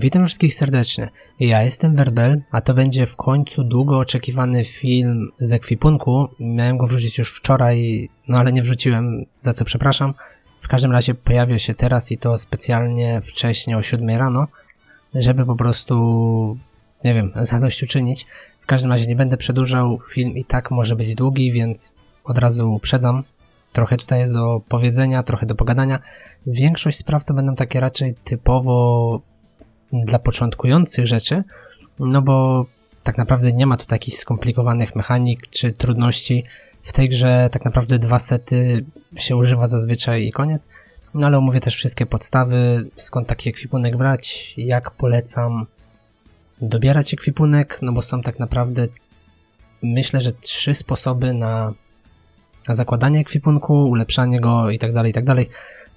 Witam wszystkich serdecznie. Ja jestem Werbel, a to będzie w końcu długo oczekiwany film z ekwipunku. Miałem go wrzucić już wczoraj, no ale nie wrzuciłem, za co przepraszam. W każdym razie pojawił się teraz i to specjalnie wcześnie o 7 rano, żeby po prostu, nie wiem, zadośćuczynić. W każdym razie nie będę przedłużał, film i tak może być długi, więc od razu uprzedzam. Trochę tutaj jest do powiedzenia, trochę do pogadania. Większość spraw to będą takie raczej typowo dla początkujących rzeczy, no bo tak naprawdę nie ma tu takich skomplikowanych mechanik czy trudności. W tej grze tak naprawdę dwa sety się używa zazwyczaj i koniec. No ale omówię też wszystkie podstawy, skąd taki ekwipunek brać, jak polecam dobierać ekwipunek, no bo są tak naprawdę myślę, że trzy sposoby na, na zakładanie ekwipunku, ulepszanie go i tak dalej, i tak dalej.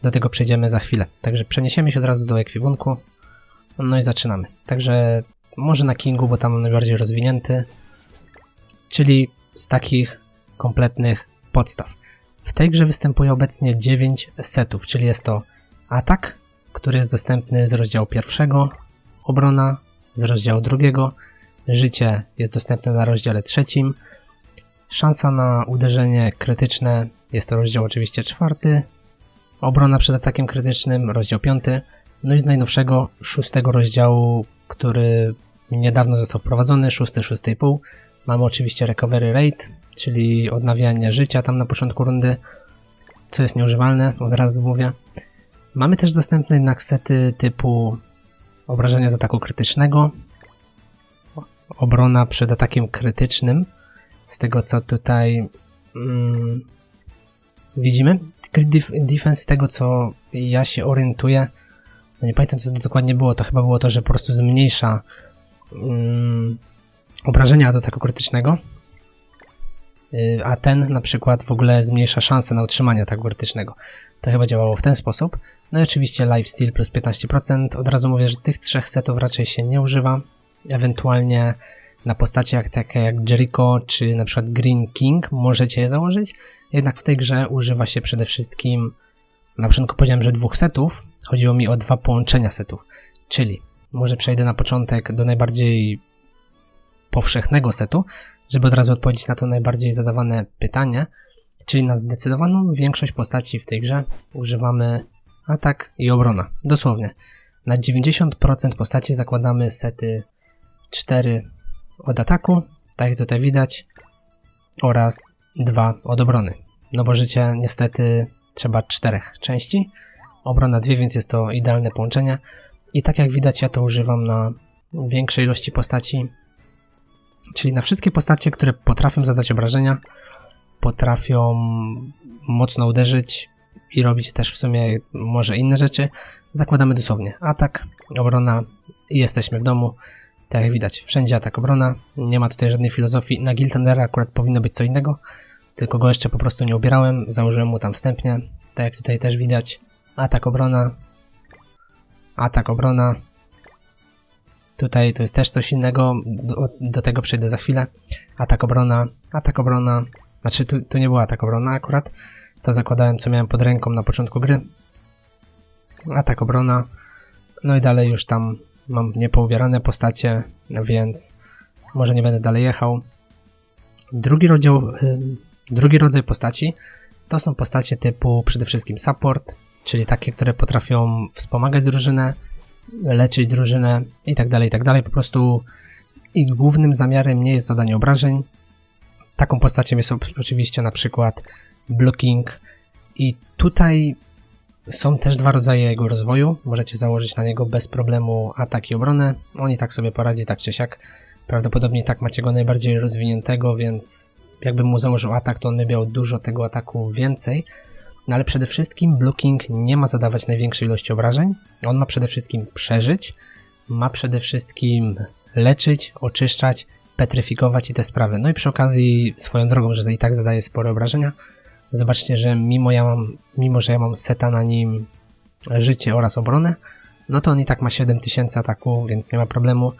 Do tego przejdziemy za chwilę. Także przeniesiemy się od razu do ekwipunku. No i zaczynamy. Także może na Kingu, bo tam najbardziej rozwinięty. Czyli z takich kompletnych podstaw. W tej grze występuje obecnie 9 setów, czyli jest to atak, który jest dostępny z rozdziału pierwszego, obrona z rozdziału drugiego, życie jest dostępne na rozdziale trzecim, szansa na uderzenie krytyczne jest to rozdział oczywiście czwarty, obrona przed atakiem krytycznym rozdział piąty, no i z najnowszego szóstego rozdziału, który niedawno został wprowadzony, szósty, szósty i pół, mamy oczywiście recovery rate, czyli odnawianie życia tam na początku rundy, co jest nieużywalne, od razu mówię. Mamy też dostępne jednak sety typu obrażenia z ataku krytycznego, obrona przed atakiem krytycznym, z tego co tutaj mm, widzimy. Defense, z tego co ja się orientuję, no nie pamiętam co to dokładnie było, to chyba było to, że po prostu zmniejsza um, obrażenia do tego krytycznego, yy, a ten na przykład w ogóle zmniejsza szanse na utrzymanie ataku krytycznego. To chyba działało w ten sposób. No i oczywiście lifesteal plus 15%. Od razu mówię, że tych trzech setów raczej się nie używa. Ewentualnie na postacie jak takie jak Jericho czy na przykład Green King możecie je założyć. Jednak w tej grze używa się przede wszystkim na początku powiedziałem, że dwóch setów. Chodziło mi o dwa połączenia setów. Czyli może przejdę na początek do najbardziej powszechnego setu, żeby od razu odpowiedzieć na to najbardziej zadawane pytanie. Czyli na zdecydowaną większość postaci w tej grze używamy atak i obrona. Dosłownie. Na 90% postaci zakładamy sety 4 od ataku, tak jak tutaj widać, oraz 2 od obrony. No bo życie niestety trzeba czterech części. Obrona dwie, więc jest to idealne połączenie. I tak jak widać, ja to używam na większej ilości postaci, czyli na wszystkie postacie, które potrafią zadać obrażenia, potrafią mocno uderzyć i robić też w sumie może inne rzeczy. Zakładamy dosłownie atak, obrona i jesteśmy w domu. Tak jak widać, wszędzie atak, obrona. Nie ma tutaj żadnej filozofii. Na Giltendera akurat powinno być co innego tylko go jeszcze po prostu nie ubierałem, założyłem mu tam wstępnie, tak jak tutaj też widać, atak obrona, atak obrona, tutaj to jest też coś innego, do, do tego przejdę za chwilę, atak obrona, atak obrona, znaczy tu, tu nie była atak obrona akurat, to zakładałem co miałem pod ręką na początku gry, atak obrona, no i dalej już tam mam niepoubierane postacie, więc może nie będę dalej jechał. Drugi rozdział Drugi rodzaj postaci to są postacie typu przede wszystkim support, czyli takie, które potrafią wspomagać drużynę, leczyć drużynę i tak dalej, i tak. Po prostu ich głównym zamiarem nie jest zadanie obrażeń. Taką postacią jest oczywiście na przykład blocking i tutaj są też dwa rodzaje jego rozwoju. Możecie założyć na niego bez problemu atak i obronę. On i tak sobie poradzi tak czy siak. Prawdopodobnie tak macie go najbardziej rozwiniętego, więc jakbym mu założył atak, to on by miał dużo tego ataku więcej. No ale przede wszystkim blocking nie ma zadawać największej ilości obrażeń. On ma przede wszystkim przeżyć, ma przede wszystkim leczyć, oczyszczać, petryfikować i te sprawy. No i przy okazji swoją drogą, że i tak zadaje spore obrażenia. Zobaczcie, że mimo, ja mam, mimo że ja mam seta na nim życie oraz obronę, no to on i tak ma 7000 ataku, więc nie ma problemu.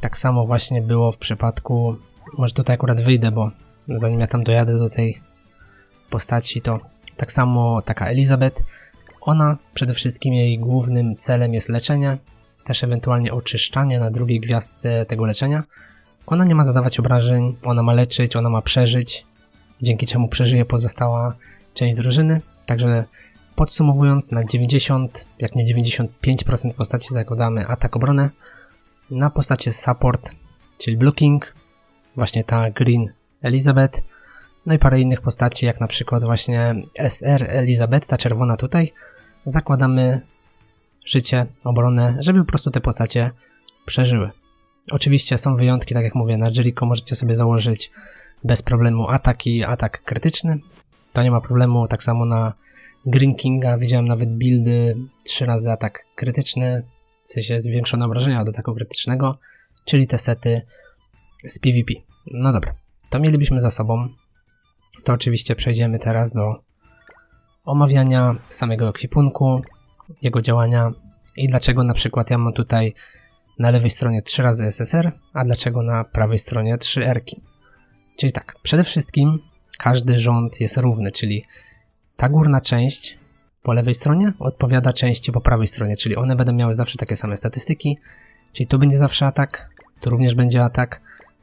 Tak samo właśnie było w przypadku, może tutaj akurat wyjdę, bo zanim ja tam dojadę do tej postaci, to tak samo taka Elizabeth, ona przede wszystkim jej głównym celem jest leczenie, też ewentualnie oczyszczanie na drugiej gwiazdce tego leczenia. Ona nie ma zadawać obrażeń, ona ma leczyć, ona ma przeżyć, dzięki czemu przeżyje pozostała część drużyny. Także podsumowując, na 90, jak nie 95% postaci zakładamy atak obronę, na postacie support, czyli blocking, właśnie ta Green Elizabeth, no i parę innych postaci, jak na przykład właśnie SR Elizabeth, ta czerwona tutaj, zakładamy życie, obronę, żeby po prostu te postacie przeżyły. Oczywiście są wyjątki, tak jak mówię, na Jericho możecie sobie założyć bez problemu atak i atak krytyczny. To nie ma problemu, tak samo na Green Kinga widziałem nawet buildy 3 razy atak krytyczny, w sensie zwiększone obrażenia do ataku krytycznego, czyli te sety z PvP. No dobra, to mielibyśmy za sobą. To oczywiście przejdziemy teraz do omawiania samego ekwipunku, jego działania i dlaczego na przykład ja mam tutaj na lewej stronie 3 razy SSR, a dlaczego na prawej stronie 3 erki. Czyli tak, przede wszystkim każdy rząd jest równy, czyli ta górna część po lewej stronie odpowiada części po prawej stronie, czyli one będą miały zawsze takie same statystyki, czyli tu będzie zawsze atak, tu również będzie atak,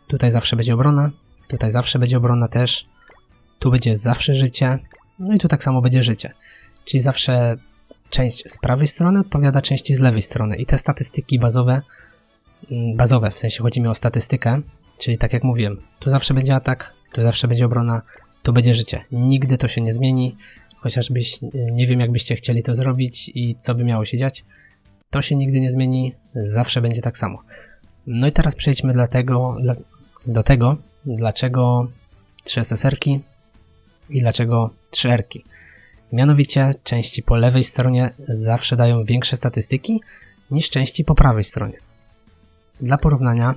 tutaj zawsze będzie obrona, tutaj zawsze będzie obrona też, tu będzie zawsze życie, no i tu tak samo będzie życie. Czyli zawsze część z prawej strony odpowiada części z lewej strony i te statystyki bazowe, mm, bazowe, w sensie chodzi mi o statystykę, czyli tak jak mówiłem, tu zawsze będzie atak, tu zawsze będzie obrona, tu będzie życie. Nigdy to się nie zmieni, chociażbyś nie wiem jakbyście chcieli to zrobić i co by miało się dziać, to się nigdy nie zmieni, zawsze będzie tak samo. No i teraz przejdźmy dlatego, dla, do tego, dlaczego 3 SSR-ki i dlaczego 3 R-ki. Mianowicie części po lewej stronie zawsze dają większe statystyki niż części po prawej stronie. Dla porównania,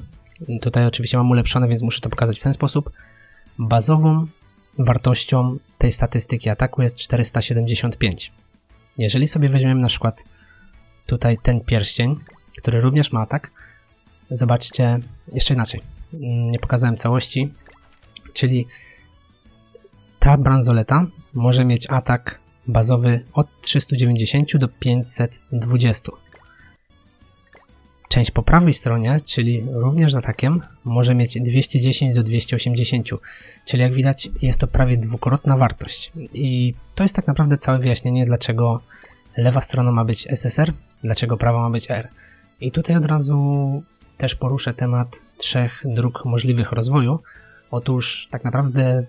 tutaj oczywiście mam ulepszone, więc muszę to pokazać w ten sposób. Bazową wartością tej statystyki ataku jest 475. Jeżeli sobie weźmiemy na przykład tutaj ten pierścień, który również ma atak, zobaczcie jeszcze inaczej. Nie pokazałem całości, czyli ta bransoleta może mieć atak bazowy od 390 do 520. Część po prawej stronie, czyli również z atakiem, może mieć 210 do 280, czyli jak widać jest to prawie dwukrotna wartość. I to jest tak naprawdę całe wyjaśnienie, dlaczego lewa strona ma być SSR, dlaczego prawa ma być R. I tutaj od razu też poruszę temat trzech dróg możliwych rozwoju. Otóż tak naprawdę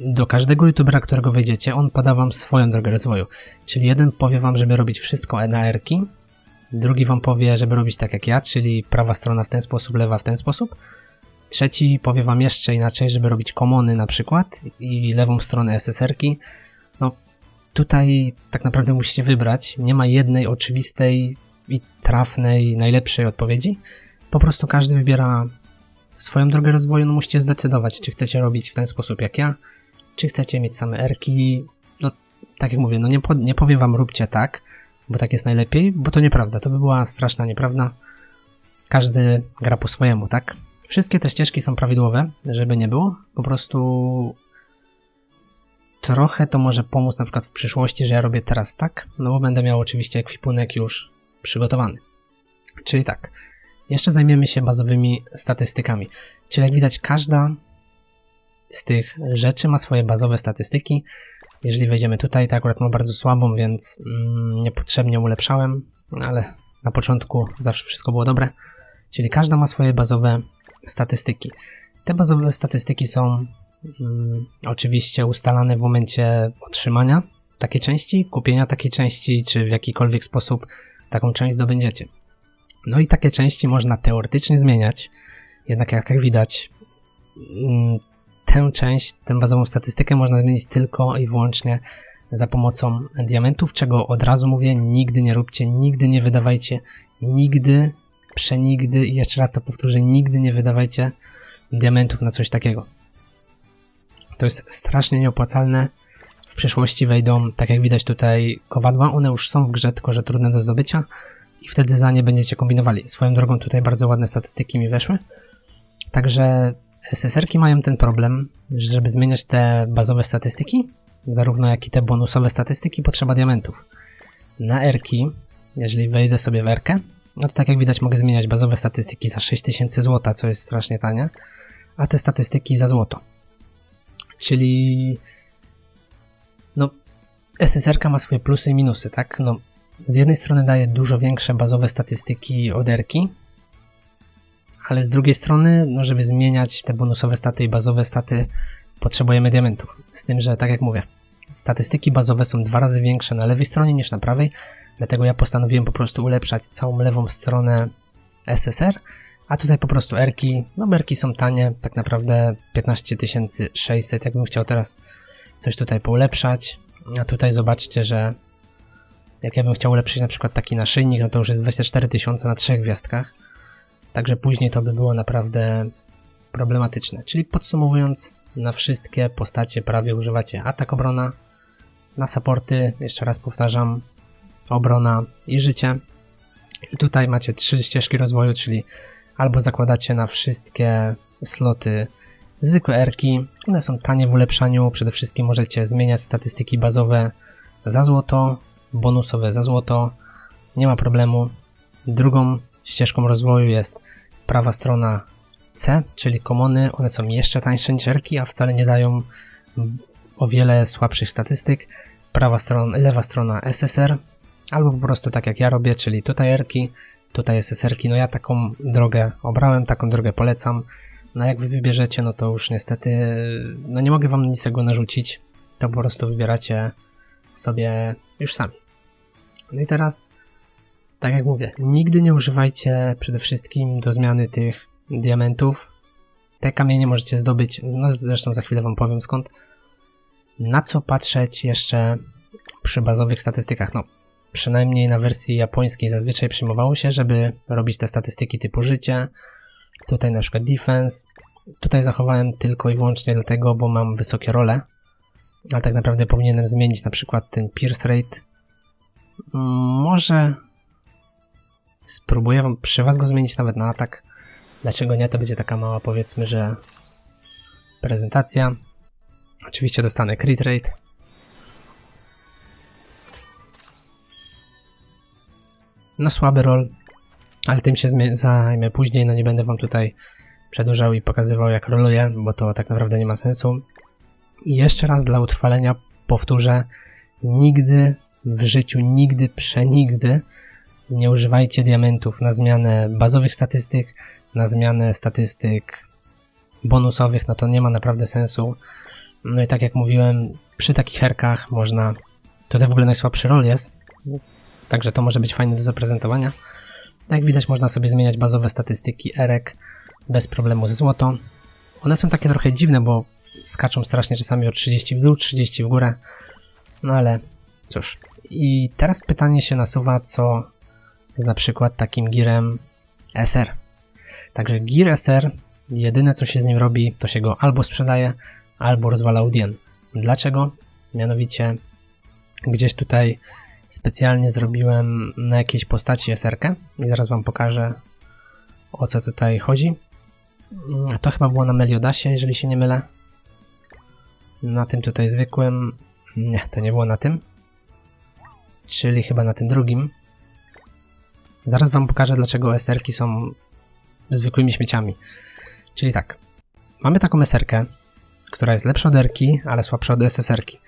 do każdego youtubera, którego wejdziecie, on poda wam swoją drogę rozwoju. Czyli jeden powie wam, żeby robić wszystko na erki, drugi wam powie, żeby robić tak jak ja, czyli prawa strona w ten sposób, lewa w ten sposób. Trzeci powie wam jeszcze inaczej, żeby robić komony na przykład i lewą stronę SSR-ki. No tutaj tak naprawdę musicie wybrać. Nie ma jednej oczywistej i trafnej, najlepszej odpowiedzi. Po prostu każdy wybiera swoją drogę rozwoju, no musicie zdecydować, czy chcecie robić w ten sposób jak ja, czy chcecie mieć same erki. No, tak jak mówię, no nie, po, nie powiem wam róbcie tak, bo tak jest najlepiej, bo to nieprawda. To by była straszna nieprawda. Każdy gra po swojemu, tak? Wszystkie te ścieżki są prawidłowe, żeby nie było. Po prostu trochę to może pomóc na przykład w przyszłości, że ja robię teraz tak, no bo będę miał oczywiście ekwipunek już przygotowany. Czyli tak, jeszcze zajmiemy się bazowymi statystykami. Czyli jak widać, każda z tych rzeczy ma swoje bazowe statystyki. Jeżeli wejdziemy tutaj, to akurat mam bardzo słabą, więc mm, niepotrzebnie ulepszałem, ale na początku zawsze wszystko było dobre. Czyli każda ma swoje bazowe statystyki. Te bazowe statystyki są mm, oczywiście ustalane w momencie otrzymania takiej części, kupienia takiej części, czy w jakikolwiek sposób taką część zdobędziecie. No i takie części można teoretycznie zmieniać, jednak jak, jak widać, mm, tę część, tę bazową statystykę można zmienić tylko i wyłącznie za pomocą diamentów, czego od razu mówię, nigdy nie róbcie, nigdy nie wydawajcie, nigdy, przenigdy i jeszcze raz to powtórzę, nigdy nie wydawajcie diamentów na coś takiego. To jest strasznie nieopłacalne. W przyszłości wejdą, tak jak widać tutaj, kowadła. One już są w grze, tylko że trudne do zdobycia i wtedy za nie będziecie kombinowali. Swoją drogą tutaj bardzo ładne statystyki mi weszły. Także SSR-ki mają ten problem, że żeby zmieniać te bazowe statystyki, zarówno jak i te bonusowe statystyki, potrzeba diamentów. Na R-ki, jeżeli wejdę sobie w R-kę, no to tak jak widać mogę zmieniać bazowe statystyki za 6000 zł, co jest strasznie tanie, a te statystyki za złoto. Czyli SSR ma swoje plusy i minusy, tak? No, z jednej strony daje dużo większe bazowe statystyki od erki, ale z drugiej strony, no żeby zmieniać te bonusowe staty i bazowe staty, potrzebujemy diamentów. Z tym, że tak jak mówię, statystyki bazowe są dwa razy większe na lewej stronie niż na prawej, dlatego ja postanowiłem po prostu ulepszać całą lewą stronę SSR, a tutaj po prostu erki, no erki są tanie, tak naprawdę 15 600, jakbym chciał teraz coś tutaj poulepszać, a tutaj zobaczcie, że jak ja bym chciał ulepszyć na przykład taki naszyjnik, no to już jest 24 tysiące na trzech gwiazdkach, także później to by było naprawdę problematyczne. Czyli podsumowując, na wszystkie postacie prawie używacie atak obrona, na supporty, jeszcze raz powtarzam, obrona i życie. I tutaj macie trzy ścieżki rozwoju, czyli albo zakładacie na wszystkie sloty zwykłe erki, one są tanie w ulepszaniu, przede wszystkim możecie zmieniać statystyki bazowe za złoto, bonusowe za złoto, nie ma problemu. Drugą ścieżką rozwoju jest prawa strona C, czyli komony, one są jeszcze tańsze niż erki, a wcale nie dają o wiele słabszych statystyk. Prawa strona, lewa strona SSR, albo po prostu tak jak ja robię, czyli tutaj erki, tutaj SSR-ki. No ja taką drogę obrałem, taką drogę polecam. No jak wy wybierzecie, no to już niestety, no nie mogę wam niczego narzucić, to po prostu wybieracie sobie już sami. No i teraz, tak jak mówię, nigdy nie używajcie przede wszystkim do zmiany tych diamentów. Te kamienie możecie zdobyć, no zresztą za chwilę wam powiem skąd. Na co patrzeć jeszcze przy bazowych statystykach? No, przynajmniej na wersji japońskiej zazwyczaj przyjmowało się, żeby robić te statystyki typu życie, tutaj na przykład defense. Tutaj zachowałem tylko i wyłącznie dlatego, bo mam wysokie role, ale tak naprawdę powinienem zmienić na przykład ten pierce rate. Może spróbuję przy was go zmienić nawet na atak. Dlaczego nie? To będzie taka mała powiedzmy, że prezentacja. Oczywiście dostanę crit rate. No słaby roll, ale tym się zajmę później, no nie będę wam tutaj przedłużał i pokazywał jak roluję, bo to tak naprawdę nie ma sensu. I jeszcze raz dla utrwalenia powtórzę, nigdy w życiu, nigdy, przenigdy nie używajcie diamentów na zmianę bazowych statystyk, na zmianę statystyk bonusowych, no to nie ma naprawdę sensu. No i tak jak mówiłem, przy takich herkach można, tutaj w ogóle najsłabszy roll jest, także to może być fajne do zaprezentowania. Jak widać można sobie zmieniać bazowe statystyki erek bez problemu ze złoto. One są takie trochę dziwne, bo skaczą strasznie czasami o 30 w dół, 30 w górę. No ale cóż. I teraz pytanie się nasuwa, co z na przykład takim girem SR. Także Gear SR, jedyne co się z nim robi, to się go albo sprzedaje, albo rozwala Udien. Dlaczego? Mianowicie gdzieś tutaj specjalnie zrobiłem na jakiejś postaci SR-kę i zaraz wam pokażę o co tutaj chodzi. To chyba było na Meliodasie, jeżeli się nie mylę. Na tym tutaj zwykłym. Nie, to nie było na tym. Czyli chyba na tym drugim. Zaraz wam pokażę, dlaczego SR-ki są zwykłymi śmieciami. Czyli tak, mamy taką SR-kę, która jest lepsza od R-ki, ale słabsza od SSR-ki.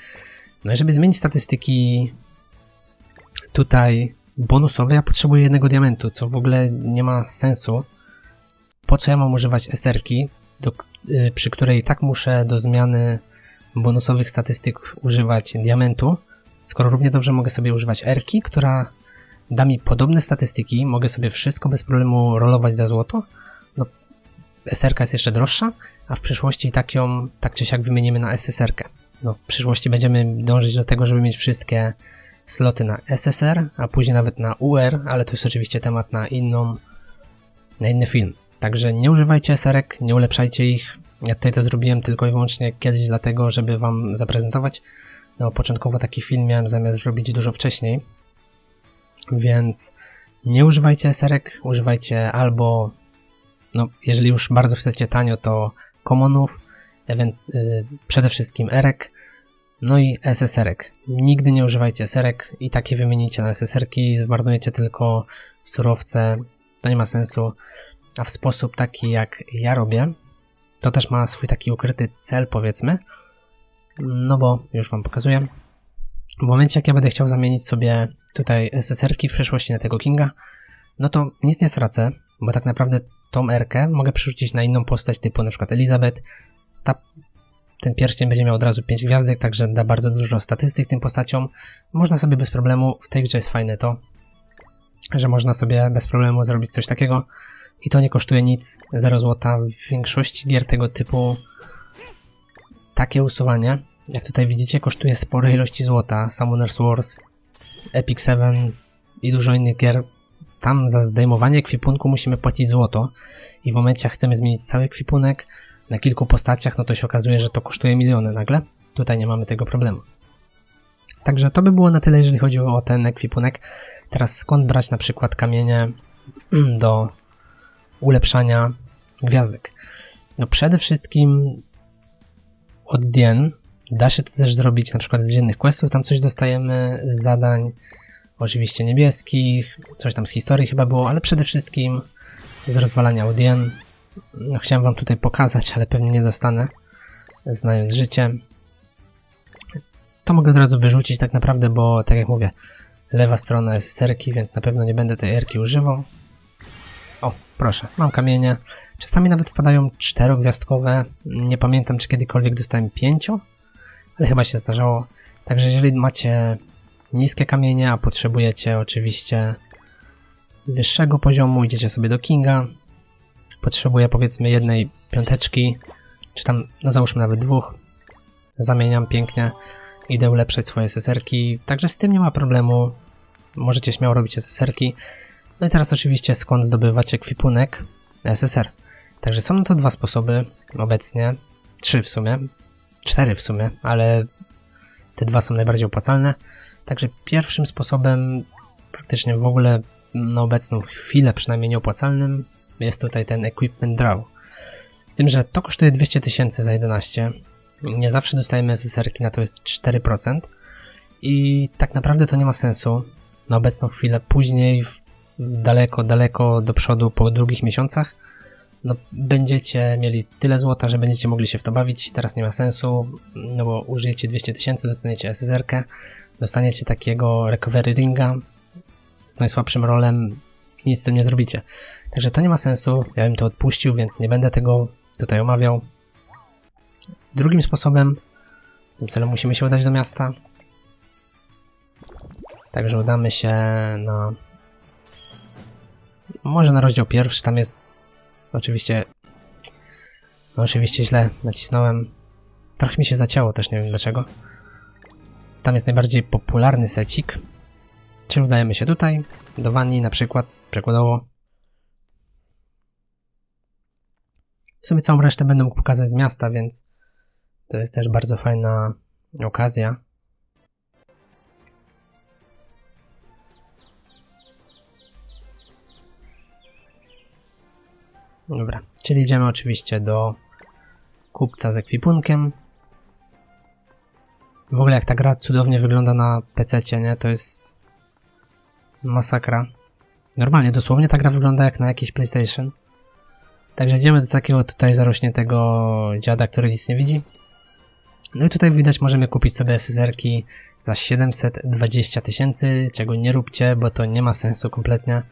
No i żeby zmienić statystyki tutaj bonusowe, ja potrzebuję jednego diamentu, co w ogóle nie ma sensu. Po co ja mam używać SR-ki, y, przy której tak muszę do zmiany bonusowych statystyk używać diamentu, skoro równie dobrze mogę sobie używać R-ki, która da mi podobne statystyki, mogę sobie wszystko bez problemu rolować za złoto. No, SR jest jeszcze droższa, a w przyszłości tak ją, tak czy siak wymienimy na SSR. -kę. No, w przyszłości będziemy dążyć do tego, żeby mieć wszystkie sloty na SSR, a później nawet na UR, ale to jest oczywiście temat na inną, na inny film. Także nie używajcie SR-ek, nie ulepszajcie ich. Ja tutaj to zrobiłem tylko i wyłącznie kiedyś dlatego, żeby wam zaprezentować. No, początkowo taki film miałem zamiast zrobić dużo wcześniej, więc nie używajcie SR-ek, używajcie albo, no, jeżeli już bardzo chcecie tanio, to commonów, yy, przede wszystkim erek, No i SSR-ek. Nigdy nie używajcie SSR-ek i takie wymienicie na SSR-ki, zmarnujecie tylko surowce, to nie ma sensu. A w sposób taki jak ja robię, to też ma swój taki ukryty cel powiedzmy, no bo już Wam pokazuję. W momencie jak ja będę chciał zamienić sobie tutaj SSR-ki w przyszłości na tego Kinga, no to nic nie stracę, bo tak naprawdę tą Erkę mogę przerzucić na inną postać typu na przykład Elizabeth. Ta, ten pierścień będzie miał od razu 5 gwiazdek, także da bardzo dużo statystyk tym postaciom. Można sobie bez problemu, w tej grze jest fajne to, że można sobie bez problemu zrobić coś takiego i to nie kosztuje nic, 0 zł. W większości gier tego typu takie usuwanie, jak tutaj widzicie, kosztuje spore ilości złota. Summoner's Wars, Epic 7 i dużo innych gier tam za zdejmowanie ekwipunku musimy płacić złoto i w momencie jak chcemy zmienić cały ekwipunek na kilku postaciach, no to się okazuje, że to kosztuje miliony nagle. Tutaj nie mamy tego problemu. Także to by było na tyle, jeżeli chodzi o ten ekwipunek. Teraz skąd brać na przykład kamienie do ulepszania gwiazdek? No przede wszystkim od Dien da się to też zrobić na przykład z dziennych questów, tam coś dostajemy z zadań, oczywiście niebieskich, coś tam z historii chyba było, ale przede wszystkim z rozwalania Audien. No, chciałem wam tutaj pokazać, ale pewnie nie dostanę, znając życie. To mogę od razu wyrzucić tak naprawdę, bo tak jak mówię, lewa strona jest serki, więc na pewno nie będę tej erki używał. O, proszę, mam kamienie. Czasami nawet wpadają czterogwiazdkowe. Nie pamiętam, czy kiedykolwiek dostałem pięcio, ale chyba się zdarzało. Także jeżeli macie niskie kamienie, a potrzebujecie oczywiście wyższego poziomu, idziecie sobie do Kinga. Potrzebuję powiedzmy jednej piąteczki, czy tam, no załóżmy nawet dwóch. Zamieniam pięknie, idę ulepszać swoje seserki, także z tym nie ma problemu. Możecie śmiało robić SSR-ki. No i teraz oczywiście skąd zdobywać ekwipunek SSR. Także są na to dwa sposoby obecnie, trzy w sumie, cztery w sumie, ale te dwa są najbardziej opłacalne. Także pierwszym sposobem, praktycznie w ogóle na obecną chwilę przynajmniej nieopłacalnym, jest tutaj ten Equipment Draw. Z tym, że to kosztuje 200 tysięcy za 11. Nie zawsze dostajemy SSR-ki, na to jest 4%. I tak naprawdę to nie ma sensu na obecną chwilę. Później, daleko, daleko do przodu, po drugich miesiącach, no, będziecie mieli tyle złota, że będziecie mogli się w to bawić. Teraz nie ma sensu, no bo użyjecie 200 tysięcy, dostaniecie SSR-kę, dostaniecie takiego recovery ringa z najsłabszym rolem nic z tym nie zrobicie. Także to nie ma sensu, ja bym to odpuścił, więc nie będę tego tutaj omawiał. Drugim sposobem, w tym celu musimy się udać do miasta. Także udamy się na... Może na rozdział pierwszy, tam jest oczywiście... No oczywiście źle nacisnąłem. Trochę mi się zacięło, też nie wiem dlaczego. Tam jest najbardziej popularny secik. Czyli udajemy się tutaj, do wanni na przykład, przykładowo. W sumie całą resztę będę mógł pokazać z miasta, więc to jest też bardzo fajna okazja. Dobra, czyli idziemy oczywiście do kupca z ekwipunkiem. W ogóle jak ta gra cudownie wygląda na PC, nie? To jest masakra. Normalnie, dosłownie ta gra wygląda jak na jakiś PlayStation. Także idziemy do takiego tutaj zarośniętego dziada, który nic nie widzi. No i tutaj widać możemy kupić sobie SSR-ki za 720 tysięcy, czego nie róbcie, bo to nie ma sensu kompletnie.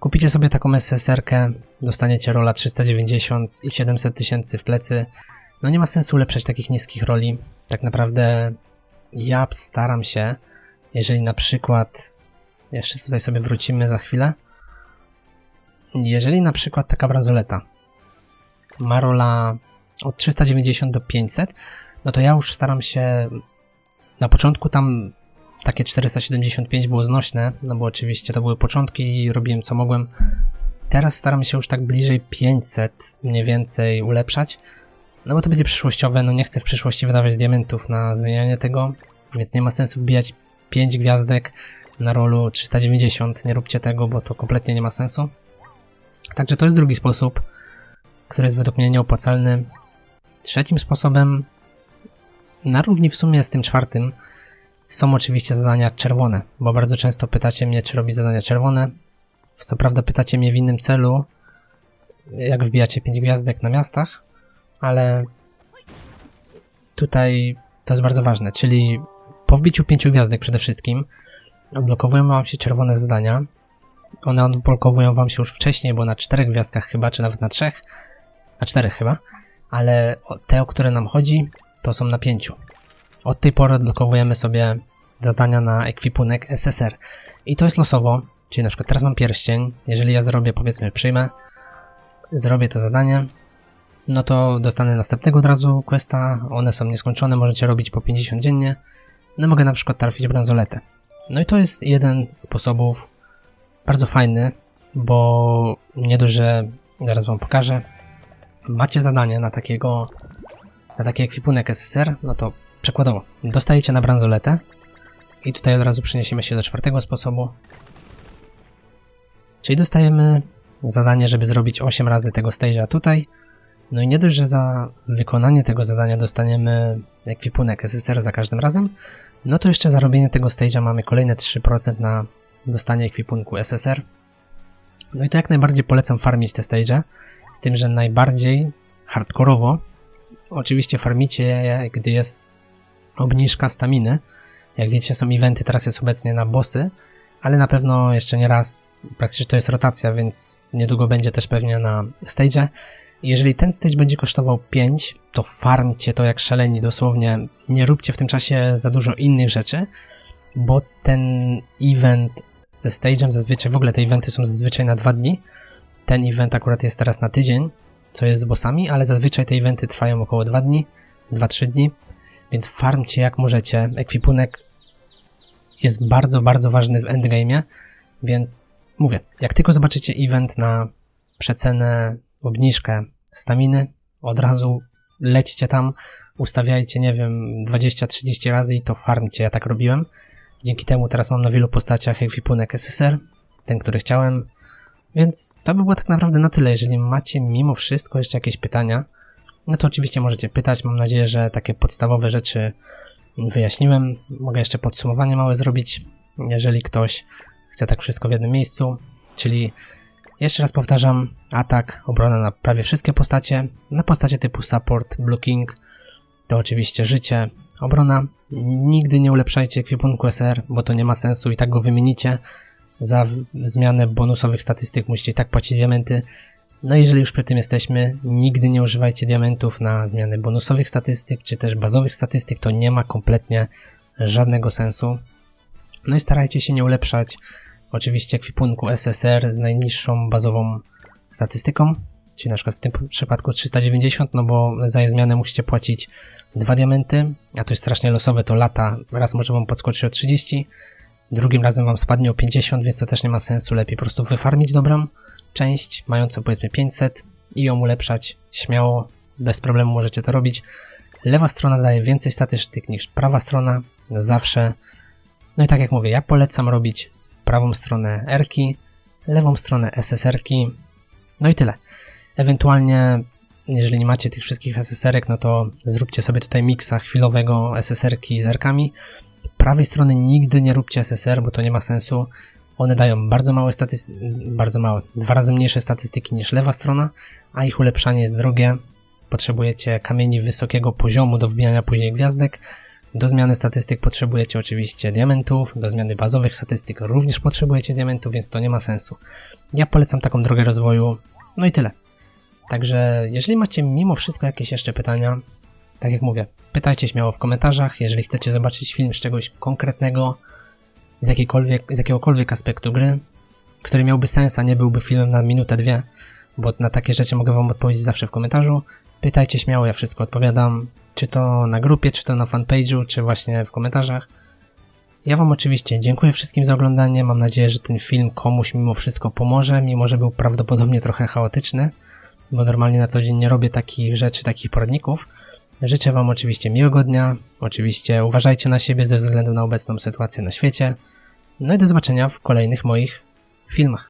Kupicie sobie taką SSR-kę, dostaniecie rola 390 i 700 tysięcy w plecy. No nie ma sensu ulepszać takich niskich roli. Tak naprawdę ja staram się, jeżeli na przykład, jeszcze tutaj sobie wrócimy za chwilę, jeżeli na przykład taka bransoleta ma rola od 390 do 500, no to ja już staram się na początku tam takie 475 było znośne, no bo oczywiście to były początki i robiłem co mogłem. Teraz staram się już tak bliżej 500 mniej więcej ulepszać, no bo to będzie przyszłościowe, no nie chcę w przyszłości wydawać diamentów na zmienianie tego, więc nie ma sensu wbijać 5 gwiazdek na rolu 390, nie róbcie tego, bo to kompletnie nie ma sensu. Także to jest drugi sposób, który jest według mnie nieopłacalny. Trzecim sposobem na równi w sumie z tym czwartym są oczywiście zadania czerwone, bo bardzo często pytacie mnie, czy robi zadania czerwone. Co prawda pytacie mnie w innym celu, jak wbijacie 5 gwiazdek na miastach, ale tutaj to jest bardzo ważne, czyli po wbiciu 5 gwiazdek przede wszystkim odblokowują wam się czerwone zadania. One odblokowują wam się już wcześniej, bo na 4 gwiazdkach chyba, czy nawet na 3, na 4 chyba, ale te, o które nam chodzi, to są na 5. Od tej pory odblokowujemy sobie zadania na ekwipunek SSR. I to jest losowo, czyli na przykład teraz mam pierścień, jeżeli ja zrobię, powiedzmy, przyjmę, zrobię to zadanie, no to dostanę następnego od razu questa, one są nieskończone, możecie robić po 50 dziennie, no mogę na przykład trafić bransoletę. No i to jest jeden z sposobów bardzo fajny, bo nie dość, że zaraz wam pokażę, macie zadanie na takiego, na taki ekwipunek SSR, no to przykładowo dostajecie na bransoletę i tutaj od razu przeniesiemy się do czwartego sposobu, czyli dostajemy zadanie, żeby zrobić 8 razy tego stage'a tutaj, no i nie dość, że za wykonanie tego zadania dostaniemy ekwipunek SSR za każdym razem, no to jeszcze za robienie tego stage'a mamy kolejne 3% na dostanie ekwipunku SSR. No i to jak najbardziej polecam farmić te stage'e, z tym, że najbardziej hardkorowo oczywiście farmicie je, gdy jest obniżka staminy. Jak wiecie są eventy, teraz jest obecnie na bossy, ale na pewno jeszcze nie raz, praktycznie to jest rotacja, więc niedługo będzie też pewnie na stage'e. Jeżeli ten stage będzie kosztował 5, to farmcie to jak szaleni, dosłownie nie róbcie w tym czasie za dużo innych rzeczy, bo ten event ze stage'em zazwyczaj, w ogóle te eventy są zazwyczaj na 2 dni, ten event akurat jest teraz na tydzień, co jest z bossami, ale zazwyczaj te eventy trwają około 2 dni, 2-3 dni, więc farmcie jak możecie. Ekwipunek jest bardzo, bardzo ważny w endgame'ie, więc mówię, jak tylko zobaczycie event na przecenę obniżkę staminy, od razu lećcie tam, ustawiajcie, nie wiem, 20-30 razy i to farmcie. Ja tak robiłem. Dzięki temu teraz mam na wielu postaciach ekwipunek SSR, ten, który chciałem. Więc to by było tak naprawdę na tyle. Jeżeli macie mimo wszystko jeszcze jakieś pytania, no to oczywiście możecie pytać. Mam nadzieję, że takie podstawowe rzeczy wyjaśniłem. Mogę jeszcze podsumowanie małe zrobić, jeżeli ktoś chce tak wszystko w jednym miejscu, czyli jeszcze raz powtarzam, atak, obrona na prawie wszystkie postacie. Na postacie typu support, blocking, to oczywiście życie, obrona. Nigdy nie ulepszajcie ekwipunku SR, bo to nie ma sensu i tak go wymienicie. Za zmianę bonusowych statystyk musicie i tak płacić diamenty. No i jeżeli już przy tym jesteśmy, nigdy nie używajcie diamentów na zmianę bonusowych statystyk, czy też bazowych statystyk, to nie ma kompletnie żadnego sensu. No i starajcie się nie ulepszać oczywiście ekwipunku SSR z najniższą bazową statystyką, czyli na przykład w tym przypadku 390, no bo za jej zmianę musicie płacić dwa diamenty, a to jest strasznie losowe, to lata, raz może wam podskoczyć o 30, drugim razem wam spadnie o 50, więc to też nie ma sensu, lepiej po prostu wyfarmić dobrą część, mającą powiedzmy 500 i ją ulepszać śmiało, bez problemu możecie to robić. Lewa strona daje więcej statystyk niż prawa strona, zawsze. No i tak jak mówię, ja polecam robić prawą stronę R-ki, lewą stronę SSR-ki, no i tyle. Ewentualnie, jeżeli nie macie tych wszystkich SSR-ek, no to zróbcie sobie tutaj miksa chwilowego SSR-ki z R-kami. Prawej strony nigdy nie róbcie SSR, bo to nie ma sensu. One dają bardzo małe statystyki, bardzo małe, dwa razy mniejsze statystyki niż lewa strona, a ich ulepszanie jest drogie. Potrzebujecie kamieni wysokiego poziomu do wbijania później gwiazdek, do zmiany statystyk potrzebujecie oczywiście diamentów, do zmiany bazowych statystyk również potrzebujecie diamentów, więc to nie ma sensu. Ja polecam taką drogę rozwoju, no i tyle. Także jeżeli macie mimo wszystko jakieś jeszcze pytania, tak jak mówię, pytajcie śmiało w komentarzach, jeżeli chcecie zobaczyć film z czegoś konkretnego, z, z jakiegokolwiek aspektu gry, który miałby sens, a nie byłby filmem na minutę, dwie, bo na takie rzeczy mogę wam odpowiedzieć zawsze w komentarzu. Pytajcie śmiało, ja wszystko odpowiadam czy to na grupie, czy to na fanpage'u, czy właśnie w komentarzach. Ja Wam oczywiście dziękuję wszystkim za oglądanie. Mam nadzieję, że ten film komuś mimo wszystko pomoże, mimo że był prawdopodobnie trochę chaotyczny, bo normalnie na co dzień nie robię takich rzeczy, takich poradników. Życzę Wam oczywiście miłego dnia. Oczywiście uważajcie na siebie ze względu na obecną sytuację na świecie. No i do zobaczenia w kolejnych moich filmach.